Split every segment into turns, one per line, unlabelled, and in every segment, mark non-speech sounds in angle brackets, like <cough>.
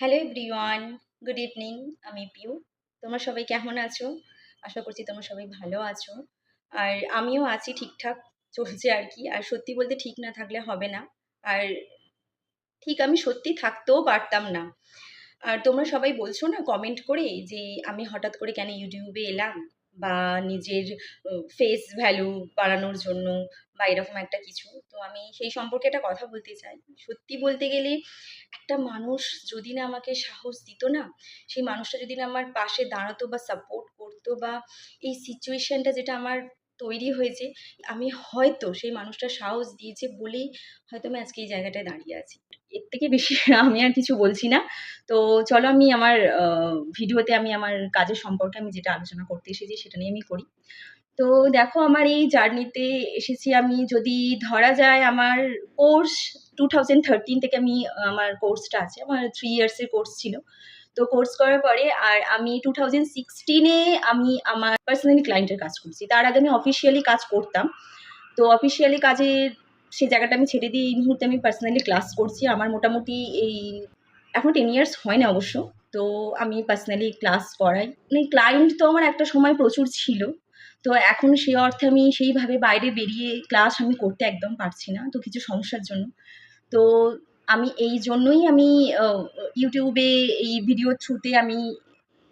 Hello everyone good evening আমি পিউ তোমরা সবাই কেমন আছো? আশা করছি তোমরা সবাই ভালো আছো। আর আমিও আছি ঠিকঠাক চলছে আর কি। আর সত্যি বলতে ঠিক না থাকলে হবে না। আর ঠিক আমি সত্যি থাকতেও পারতাম না। আর তোমরা সবাই বলছো না কমেন্ট করে যে আমি হঠাৎ করে কেন ইউটিউবে এলাম? বা নিজের ফেস ভ্যালু বাড়ানোর জন্য বা এরকম একটা কিছু। তো আমি সেই সম্পর্কে একটা কথা বলতে চাই। সত্যি বলতে গেলে একটা মানুষ যদি না আমাকে সাহস দিত না, সেই মানুষটা যদি না আমার পাশে দাঁড়াতো বা সাপোর্ট করতো বা এই সিচুয়েশানটা যেটা আমার তৈরি হয়েছে, আমি হয়তো সেই মানুষটা সাহস দিয়েছে বলেই হয়তো আমি আজকে এই জায়গাটায় দাঁড়িয়ে আছি। এর থেকে বেশি <laughs> আমি আর কিছু বলছি না। তো চলো আমি আমার ভিডিওতে আমি আমার কাজের সম্পর্কে আমি যেটা আলোচনা করতে এসেছি সেটা নিয়ে আমি করি। তো দেখো আমার এই জার্নিতে এসেছি আমি যদি ধরা যায় আমার কোর্স, টু থাউজেন্ড থার্টিন থেকে আমি, আমার কোর্সটা আছে, আমার থ্রি ইয়ার্সের কোর্স ছিল। তো কোর্স করার পরে আর আমি টু থাউজেন্ড সিক্সটিনে আমি আমার পার্সোনালি ক্লায়েন্টের কাজ করছি। তার আগে আমি অফিসিয়ালি কাজ করতাম। তো অফিসিয়ালি কাজের সেই জায়গাটা আমি ছেড়ে দিয়ে এই মুহূর্তে আমি পার্সোনালি ক্লাস করছি। আমার মোটামুটি এই এখন টেন ইয়ার্স হয় না অবশ্য। তো আমি পার্সোনালি ক্লাস করাই। মানে ক্লায়েন্ট তো আমার একটা সময় প্রচুর ছিল। তো এখন সেই অর্থে আমি সেইভাবে বাইরে বেরিয়ে ক্লাস আমি করতে একদম পারছি না। তো কিছু সমস্যার জন্য। তো আমি এই জন্যই আমি ইউটিউবে এই ভিডিও থ্রুতে আমি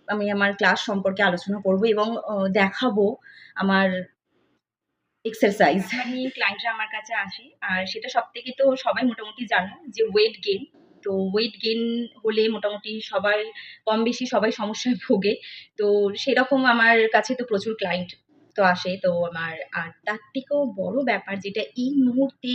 আমি আমার ক্লাস সম্পর্কে আলোচনা করব এবং দেখাবো আমার এক্সারসাইজ আমি ক্লায়েন্টরা আমার কাছে আসে। আর সেটা সব থেকে তো সবাই মোটামুটি জানো যে ওয়েট গেন তো ওয়েট গেন হলে মোটামুটি সবাই কম বেশি সবাই সমস্যায় ভোগে। তো সেরকম আমার কাছে তো প্রচুর ক্লায়েন্ট তো আসে তো আমার, আর তার থেকেও বড় ব্যাপার যেটা, এই মুহূর্তে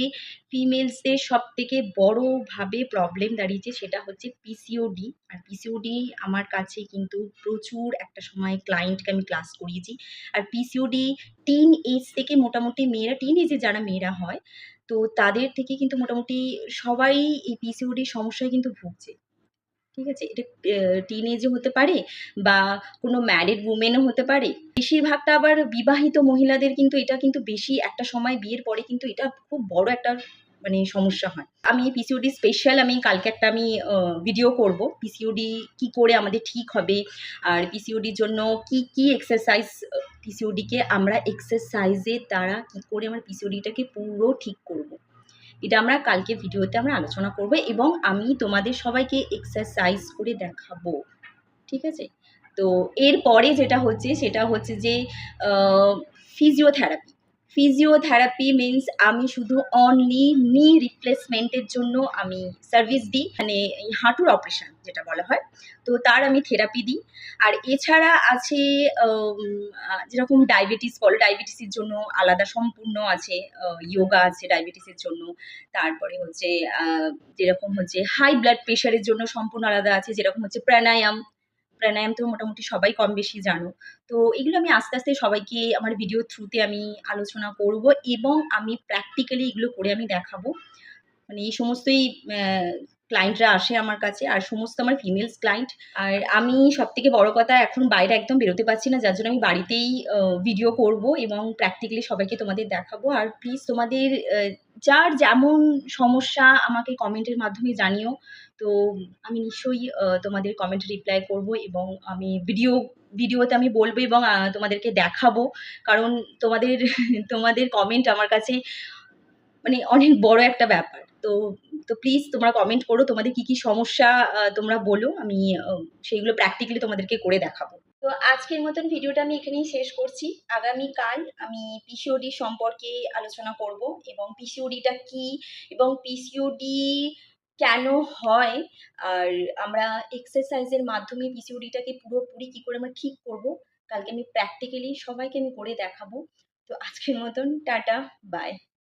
ফিমেলসদের সব থেকে বড়োভাবে প্রবলেম দাঁড়িয়েছে সেটা হচ্ছে পিসিওডি আর পিসিওডি আমার কাছে কিন্তু প্রচুর একটা সময় ক্লায়েন্টকে আমি ক্লাস করিয়েছি। আর পিসিওডি টিন এজ থেকে মোটামুটি মেয়েরা টিন এজে যারা মেয়েরা হয়, তো তাদের থেকে কিন্তু মোটামুটি সবাই এই পিসিওডির সমস্যায় কিন্তু ভুগছে। ঠিক আছে? এটা টিন হতে পারে বা কোনো ম্যারিড উমেনও হতে পারে। বেশিরভাগটা আবার বিবাহিত মহিলাদের কিন্তু এটা কিন্তু বেশি একটা সময় বিয়ের পরে কিন্তু এটা খুব বড় একটা মানে সমস্যা হয়। আমি পিসিওডি স্পেশাল আমি কালকে একটা আমি ভিডিও করব। পিসিওডি কি করে আমাদের ঠিক হবে? আর পিসিওডির জন্য কি কি এক্সারসাইজ পিসিওডিকে আমরা এক্সারসাইজের দ্বারা কি করে আমার পিসিওডিটাকে পুরো ঠিক করব? এটা আমরা কালকে ভিডিওতে আমরা আলোচনা করব এবং আমি তোমাদের সবাইকে এক্সারসাইজ করে দেখাবো, ঠিক আছে? তো এরপরে যেটা হচ্ছে সেটা হচ্ছে যে ফিজিওথেরাপি ফিজিওথেরাপি মিন্স আমি শুধু অনলি নি রিপ্লেসমেন্টের জন্য আমি সার্ভিস দিই মানে হাঁটুর অপারেশন যেটা বলা হয়। তো তার আমি থেরাপি দিই। আর এছাড়া আছে যেরকম ডায়াবেটিস বলো ডায়াবেটিসের জন্য আলাদা সম্পূর্ণ আছে যোগা আছে ডায়াবেটিসের জন্য। তারপরে হচ্ছে যেরকম হচ্ছে হাই ব্লাড প্রেশারের জন্য সম্পূর্ণ আলাদা আছে, যেরকম হচ্ছে প্রাণায়াম। প্রাণায়াম তো মোটামুটি সবাই কম বেশি জানো। তো এগুলো আমি আস্তে আস্তে সবাইকে আমার ভিডিও থ্রুতে আমি আলোচনা করব এবং আমি প্র্যাকটিক্যালি এগুলো করে আমি দেখাবো। মানে এই সমস্তই ক্লায়েন্টরা আসে আমার কাছে আর সমস্ত আমার ফিমেলস ক্লায়েন্ট আর আমি সব থেকে বড় কথা এখন বাইরে একদম বেরোতে পারছি না, যার জন্য আমি বাড়িতেই ভিডিও করব এবং প্র্যাকটিক্যালি সবাইকে তোমাদের দেখাবো। আর প্লিজ তোমাদের যার যেমন সমস্যা আমাকে কমেন্টের মাধ্যমে জানিও। তো আমি নিশ্চয়ই তোমাদের কমেন্ট রিপ্লাই করব এবং আমি ভিডিও ভিডিওতে আমি বলব এবং তোমাদেরকে দেখাবো। কারণ তোমাদের তোমাদের কমেন্ট আমার কাছে মানে অনেক বড় একটা ব্যাপার। তো তো প্লিজ তোমরা কমেন্ট করো, তোমাদের কি কি সমস্যা তোমরা বলো। আমি সেইগুলো প্র্যাকটিক্যালি তোমাদেরকে করে দেখাবো। তো আজকের মতন ভিডিওটা আমি এখানেই শেষ করছি। আগামীকাল আমি পিসিওডি সম্পর্কে আলোচনা করব এবং পিসিওডিটা কি এবং পিসিওডি কেন হয়? আর আমরা এক্সারসাইজের মাধ্যমে পিসিওডিটাকে পুরোপুরি কী করে আমরা ঠিক করব, কালকে আমি প্র্যাকটিক্যালি সবাইকে আমি করে দেখাবো। তো আজকের মতন টাটা বাই